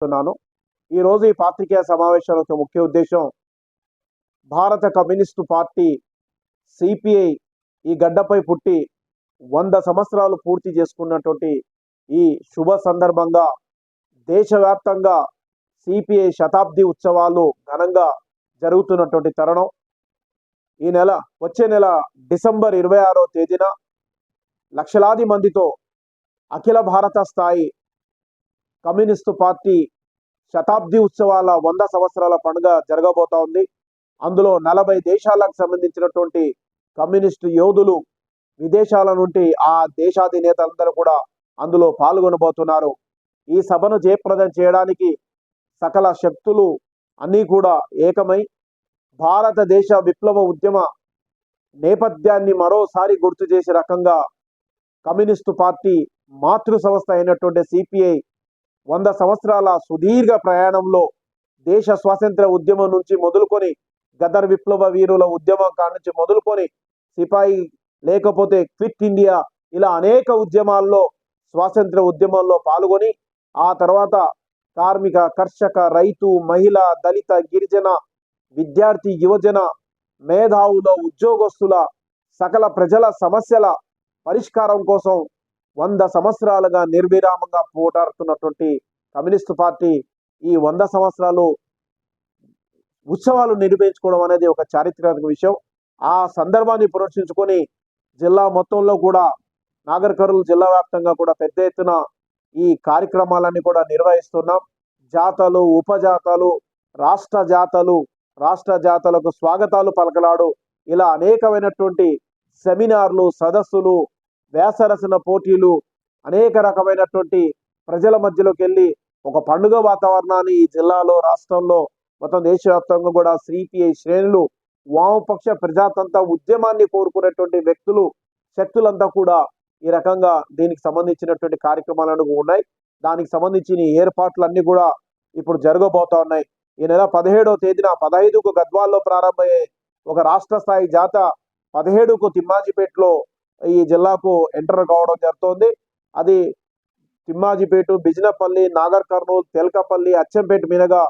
చెప్తున్నాను ఈరోజు ఈ పాత్రికేయ సమావేశం యొక్క ముఖ్య ఉద్దేశం భారత కమ్యూనిస్టు పార్టీ సిపిఐ ఈ గడ్డపై పుట్టి వంద సంవత్సరాలు పూర్తి చేసుకున్నటువంటి ఈ శుభ సందర్భంగా దేశవ్యాప్తంగా సిపిఐ శతాబ్ది ఉత్సవాలు ఘనంగా జరుగుతున్నటువంటి తరుణం. ఈ నెల వచ్చే నెల డిసెంబర్ ఇరవై ఆరో తేదీన లక్షలాది మందితో అఖిల భారత స్థాయి కమ్యూనిస్టు పార్టీ శతాబ్ది ఉత్సవాల వంద సంవత్సరాల పండుగ జరగబోతా ఉంది. అందులో నలభై దేశాలకు సంబంధించినటువంటి కమ్యూనిస్టు యోధులు విదేశాల నుండి ఆ దేశాధినేతలందరూ కూడా అందులో పాల్గొనబోతున్నారు. ఈ సభను జయప్రదం చేయడానికి సకల శక్తులు అన్నీ కూడా ఏకమై భారతదేశ విప్లవ ఉద్యమ నేపథ్యాన్ని మరోసారి గుర్తు చేసే రకంగా కమ్యూనిస్టు పార్టీ మాతృ సంస్థ అయినటువంటి సిపిఐ వంద సంవత్సరాల సుదీర్ఘ ప్రయాణంలో దేశ స్వాతంత్ర ఉద్యమం నుంచి మొదలుకొని గదర్ విప్లవ వీరుల ఉద్యమం కాడ నుంచి మొదలుకొని సిపాయి లేకపోతే క్విట్ ఇండియా ఇలా అనేక ఉద్యమాల్లో స్వాతంత్ర ఉద్యమంలో పాల్గొని ఆ తర్వాత కార్మిక కర్షక రైతు మహిళ దళిత గిరిజన విద్యార్థి యువజన మేధావుల ఉద్యోగస్తుల సకల ప్రజల సమస్యల పరిష్కారం కోసం వంద సంవత్సరాలుగా నిర్విరామంగా పోటాడుతున్నటువంటి కమ్యూనిస్టు పార్టీ ఈ వంద సంవత్సరాలు ఉత్సవాలు నిర్వహించుకోవడం అనేది ఒక చారిత్రాత్మక విషయం. ఆ సందర్భాన్ని ప్రోత్సహించుకొని జిల్లా మొత్తంలో కూడా నాగర్ కర్నూలు జిల్లా వ్యాప్తంగా కూడా పెద్ద ఎత్తున ఈ కార్యక్రమాలన్నీ కూడా నిర్వహిస్తున్నాం. జాతలు ఉపజాతలు రాష్ట్ర జాతలు రాష్ట్ర జాతలకు స్వాగతాలు పలకలాడు ఇలా అనేకమైనటువంటి సెమినార్లు సదస్సులు వ్యాసరచన పోటీలు అనేక రకమైనటువంటి ప్రజల మధ్యలోకి వెళ్ళి ఒక పండుగ వాతావరణాన్ని ఈ జిల్లాలో రాష్ట్రంలో మొత్తం దేశవ్యాప్తంగా కూడా సిపిఐ శ్రేణులు వామపక్ష ప్రజాతంత్ర ఉద్యమాన్ని కోరుకునేటువంటి వ్యక్తులు శక్తులంతా కూడా ఈ రకంగా దీనికి సంబంధించినటువంటి కార్యక్రమాలను ఉన్నాయి. దానికి సంబంధించిన ఏర్పాట్లన్నీ కూడా ఇప్పుడు జరగబోతా ఉన్నాయి. ఈ నెల పదిహేడవ తేదీన పదహైదుకు గద్వాల్లో ప్రారంభమయ్యే ఒక రాష్ట్ర స్థాయి జాత పదిహేడుకు తిమ్మాజిపేటలో ఈ జిల్లాకు ఎంటర్ కావడం జరుగుతోంది. అది తిమ్మాజిపేట బిజినపల్లి నాగర్ కర్నూలు తెలకపల్లి అచ్చంపేట మీదుగా